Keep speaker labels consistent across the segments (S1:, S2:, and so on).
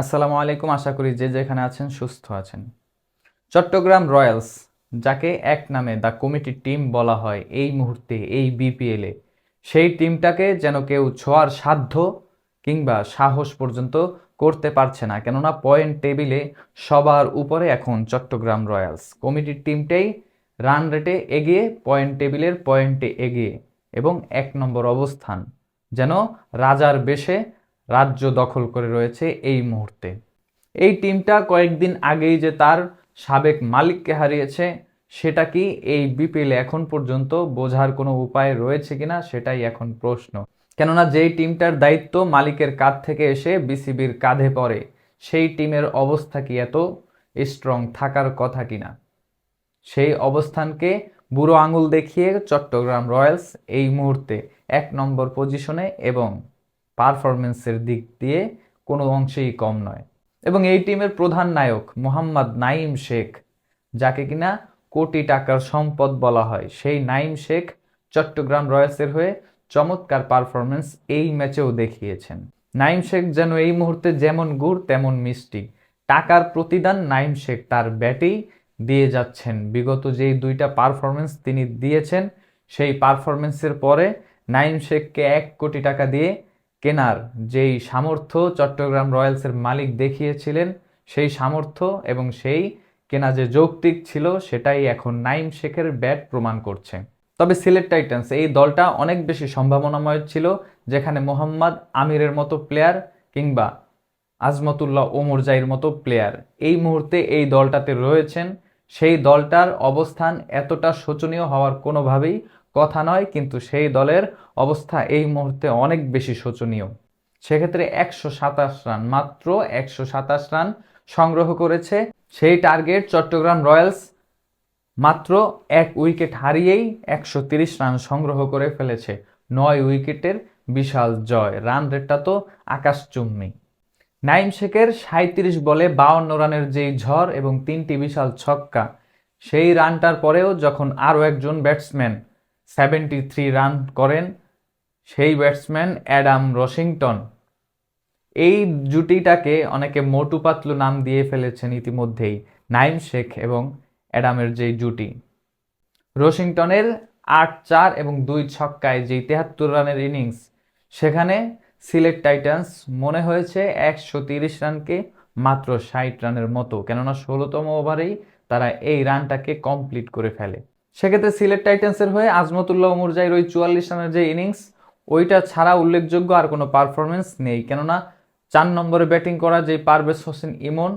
S1: আসসালামু আলাইকুম, আশা করি যে যেখানে আছেন সুস্থ আছেন। চট্টগ্রাম রয়্যালস, যাকে এক নামে দ্য কমিটি টিম বলা হয় এই মুহূর্তে, এই বিপিএলে সেই টিমটাকে যেন কেউ ছোঁয়ার সাধ্য কিংবা সাহস পর্যন্ত করতে পারছে না। কেননা পয়েন্ট টেবিলে সবার উপরে এখন চট্টগ্রাম রয়্যালস। কমিটির টিমটাই রান রেটে এগিয়ে, পয়েন্ট টেবিলের পয়েন্টে এগিয়ে এবং এক নম্বর অবস্থান যেন রাজার বেশে রাজ্য দখল করে রয়েছে এই মুহূর্তে। এই টিমটা কয়েকদিন আগেই যে তার সাবেক মালিককে হারিয়েছে, সেটা কি এই বিপিএলে এখন পর্যন্ত বোঝার কোনো উপায় রয়েছে কিনা সেটাই এখন প্রশ্ন। কেননা যেই টিমটার দায়িত্ব মালিকের কাঁধ থেকে এসে বিসিবির কাঁধে পড়ে, সেই টিমের অবস্থা কি এত স্ট্রং থাকার কথা কিনা? সেই অবস্থানকে বুড়ো আঙুল দেখিয়ে চট্টগ্রাম রয়্যালস এই মুহূর্তে এক নম্বর পজিশনে এবং পারফরমেন্সের দিক দিয়ে কোনো অংশেই কম নয়। এবং এই টিমের প্রধান নায়ক মোহাম্মদ নাইম শেখ, যাকে কিনা কোটি টাকার সম্পদ বলা হয়, সেই নাইম শেখ চট্টগ্রাম রয়্যালসের হয়ে চমৎকার পারফরমেন্স এই ম্যাচেও দেখিয়েছেন। নাইম শেখ যেন এই মুহূর্তে যেমন গুড়, তেমন মিষ্টি। টাকার প্রতিদান নাইম শেখ তার ব্যাটেই দিয়ে যাচ্ছেন। বিগত যেই দুইটা পারফরমেন্স তিনি দিয়েছেন, সেই পারফরমেন্সের পরে নাইম শেখকে এক কোটি টাকা দিয়ে কেনার যেই সামর্থ্য চট্টগ্রাম রয়্যালসের মালিক দেখিয়েছিলেন, সেই সামর্থ্য এবং সেই কেনা যে যৌক্তিক ছিল, সেটাই এখন নাইম শেখের ব্যাট প্রমাণ করছে। তবে সিলেট টাইটান্স, এই দলটা অনেক বেশি সম্ভাবনাময় ছিল, যেখানে মোহাম্মদ আমিরের মতো প্লেয়ার কিংবা আজমতুল্লাহ ওমরজাইর মতো প্লেয়ার এই মুহূর্তে এই দলটাতে রয়েছেন। সেই দলটার অবস্থান এতটা শোচনীয় হওয়ার কোনোভাবেই কথা নয়, কিন্তু সেই দলের অবস্থা এই মুহূর্তে অনেক বেশি শোচনীয়। সেক্ষেত্রে একশো সাতাশ রান, মাত্র একশো সাতাশ রান সংগ্রহ করেছে সেই টার্গেট চট্টগ্রাম রয়্যালস। মাত্র এক উইকেট হারিয়েই একশো তিরিশ রান সংগ্রহ করে ফেলেছে। নয় উইকেটের বিশাল জয়, রান রেটটা তো আকাশচুম্বী নাইম শেখের সাঁত্রিশ বলে বাউন্ন রানের যেই ঝড় এবং তিনটি বিশাল ছক্কা, সেই রানটার পরেও যখন আরও একজন ব্যাটসম্যান সেভেন্টি থ্রি রান করেন সেই ব্যাটসম্যান অ্যাডাম রশিংটন এই জুটিটাকে অনেকে মোটু পাতলু নাম দিয়ে ফেলেছেন ইতিমধ্যেই, নাইম শেখ এবং অ্যাডামের যেই জুটি। রশিংটনের আট চার এবং দুই ছক্কায় যেই তেহাত্তর রানের ইনিংস, সেখানে সিলেট টাইটান্স মনে হয়েছে একশো তিরিশ রানকে মাত্র ষাট রানের মতো, কেননা ষোলোতম ওভারেই তারা এই রানটাকে কমপ্লিট করে ফেলে। সেক্ষেত্রে সিলেট টাইটান্সের হয়ে আজমতুল্লাহ মুরজাইর ওই চুয়াল্লিশ রানের যে ইনিংস, ওইটা ছাড়া উল্লেখযোগ্য আর কোনো পারফরমেন্স নেই। কেননা চার নম্বরে ব্যাটিং করা যে পারভেজ হোসেন ইমন,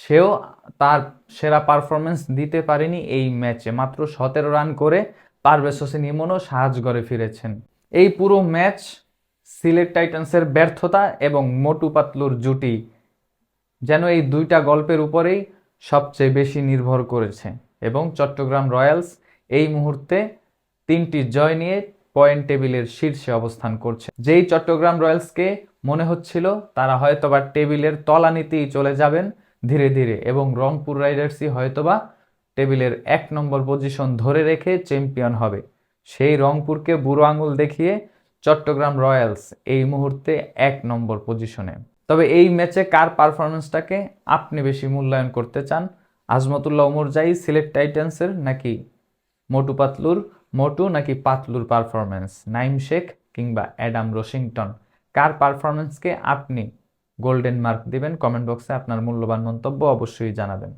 S1: সেও তার সেরা পারফরমেন্স দিতে পারেনি এই ম্যাচে মাত্র সতেরো রান করে পারভেজ হোসেন ইমনও সাহায্য করে ফিরেছেন। এই পুরো ম্যাচ সিলেট টাইটান্সের ব্যর্থতা এবং মোটু পাতলুর জুটি যেন এই দুইটা গল্পের উপরেই সবচেয়ে বেশি নির্ভর করেছে। এবং চট্টগ্রাম রয়্যালস এই মুহূর্তে তিনটি জয় নিয়ে পয়েন্ট টেবিলের শীর্ষে অবস্থান করছে। যেই চট্টগ্রাম রয়্যালসকে মনে হচ্ছিল তারা হয়তোবা টেবিলের তলানিতেই চলে যাবেন ধীরে ধীরে এবং রংপুর রাইডার্সই হয়তোবা টেবিলের এক নম্বর পজিশন ধরে রেখে চ্যাম্পিয়ন হবে। সেই রংপুরকে বুড়ো আঙুল দেখিয়ে চট্টগ্রাম রয়্যালস এই মুহূর্তে এক নম্বর পজিশনে। তবে এই ম্যাচে কার পারফরমেন্সটাকে আপনি বেশি মূল্যায়ন করতে চান আজমতুল্লাহ ওমরজাই সিলেট টাইটান্সের নাকি মোটু পাতলুর, মোটু নাকি পাতলুর পারফরমেন্স নাইম শেখ কিংবা অ্যাডাম রশিংটন কার পারফরমেন্সকে আপনি গোল্ডেন মার্ক দিবেন? কমেন্ট বক্সে আপনার মূল্যবান মন্তব্য অবশ্যই জানাবেন।